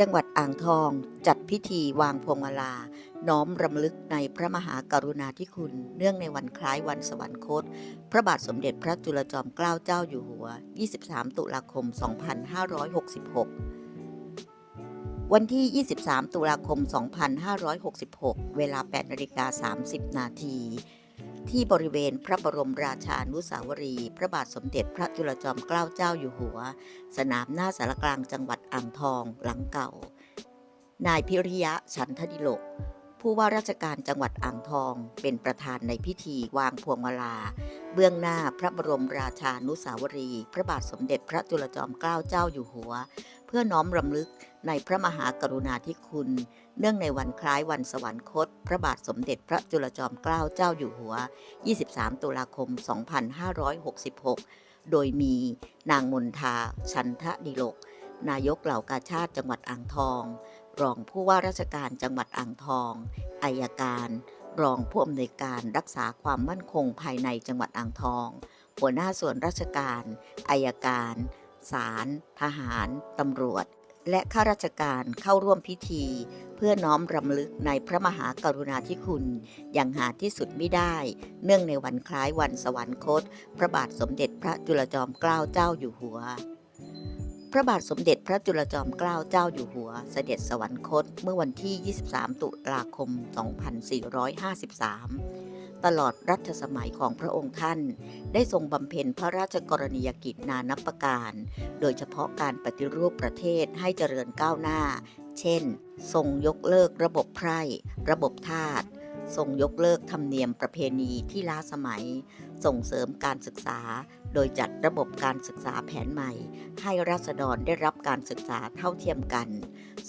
จังหวัดอ่างทองจัดพิธีวางพวงมาลา น้อมรำลึกในพระมหากรุณาธิคุณ เนื่องในวันคล้ายวันสวรรคต พระบาทสมเด็จพระจุลจอมเกล้าเจ้าอยู่หัว 23 ตุลาคม 2566 วันที่ 23 ตุลาคม 2566 เวลา 8นาฬิกา30 นาที ที่บริเวณพระบรมราชานุสาวรี พระบาทสมเด็จพระจุลจอมเกล้าเจ้าอยู่หัว สนามหน้าสารกลางจังหวัดอ่างทองหลังเก่า นายพิริยะ ฉันทดิโลก ผู้ว่าราชการจังหวัดอ่างทอง เป็นประธานในพิธีวางพวงมาลา เบื้องหน้าพระบรมราชานุสาวรี พระบาทสมเด็จพระจุลจอมเกล้าเจ้าอยู่หัว เพื่อน้อมรำลึกในพระมหากรุณาธิคุณ เนื่องในวันคล้ายวันสวรรคต พระบาทสมเด็จพระจุลจอมเกล้าเจ้าอยู่หัว 23 ตุลาคม 2566 โดยมีนางมนทาชันทะดิลก นายกเหล่ากาชาติจังหวัดอ่างทอง รองผู้ว่าราชการจังหวัดอ่างทอง อายการ รองผู้อำนวยการรักษาความมั่นคงภายในจังหวัดอ่างทอง หัวหน้าส่วนราชการ อายการ ศาล ทหาร ตำรวจ และข้าราชการเข้าร่วมพิธี เพื่อน้อมรำลึกในพระมหากรุณาธิคุณ อย่างหาที่สุดไม่ได้ เนื่องในวันคล้ายวันสวรรคต พระบาทสมเด็จพระจุลจอมเกล้าเจ้าอยู่หัว ระบาทสมเด็จพระจุลจอมเกล้าเจ้าอยู่หัว เสด็จสวรรคตเมื่อวันที่ 23 ตุลาคม 2453 ตลอดรัชสมัยของพระองค์ท่าน ได้ทรงบำเพ็ญพระราชกรณียกิจนานับประการ โดยเฉพาะการปฏิรูปประเทศให้เจริญก้าวหน้า เช่น ทรงยกเลิกระบบไพร่ ระบบทาส ทรงยกเลิกธรรมเนียมประเพณีที่ล้าสมัย ส่งเสริมการศึกษา โดยจัดระบบการศึกษาแผนใหม่ ให้ราษฎรได้รับการศึกษาเท่าเทียมกัน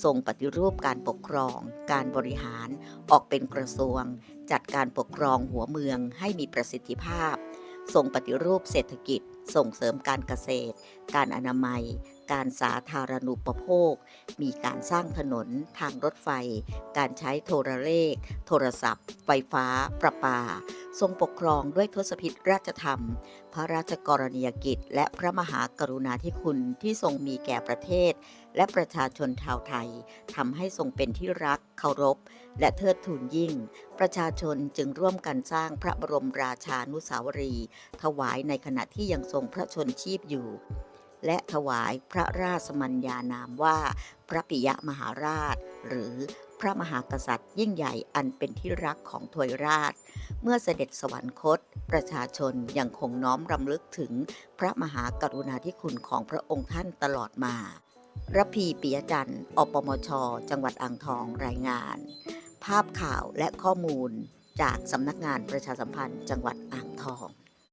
ทรงปฏิรูปการปกครอง การบริหารออกเป็นกระทรวง จัดการปกครองหัวเมืองให้มีประสิทธิภาพทรงปฏิรูปเศรษฐกิจ ส่งเสริมการเกษตร การอนามัย การสาธารณูปโภค มีการสร้างถนนทางรถไฟ การใช้โทรเลข โทรศัพท์ ไฟฟ้า ประปา ทรงปกครองด้วยทศพิธราชธรรม พระราชกรณียกิจ และพระมหากรุณาธิคุณที่ทรงมีแก่ประเทศ และประชาชนชาวไทยทำให้ทรงเป็นที่รักเคารพ และเทิดทูนยิ่ง ประชาชนจึงร่วมกันสร้างพระบรมราชานุสาวรีย์ถวายในขณะที่ยังทรงพระชนชีพอยู่ และถวายพระราชมัญญานามว่า พระปิยมหาราช หรือพระมหากษัตริย์ยิ่งใหญ่อันเป็นที่รักของทวยราช เมื่อเสด็จสวรรคต ประชาชนยังคงน้อมรำลึกถึงพระมหากรุณาธิคุณของพระองค์ท่านตลอดมาระพีปิยจันทร์อปมช จังหวัดอ่างทองรายงาน ภาพข่าวและข้อมูลจากสำนักงานประชาสัมพันธ์จังหวัดอ่างทอง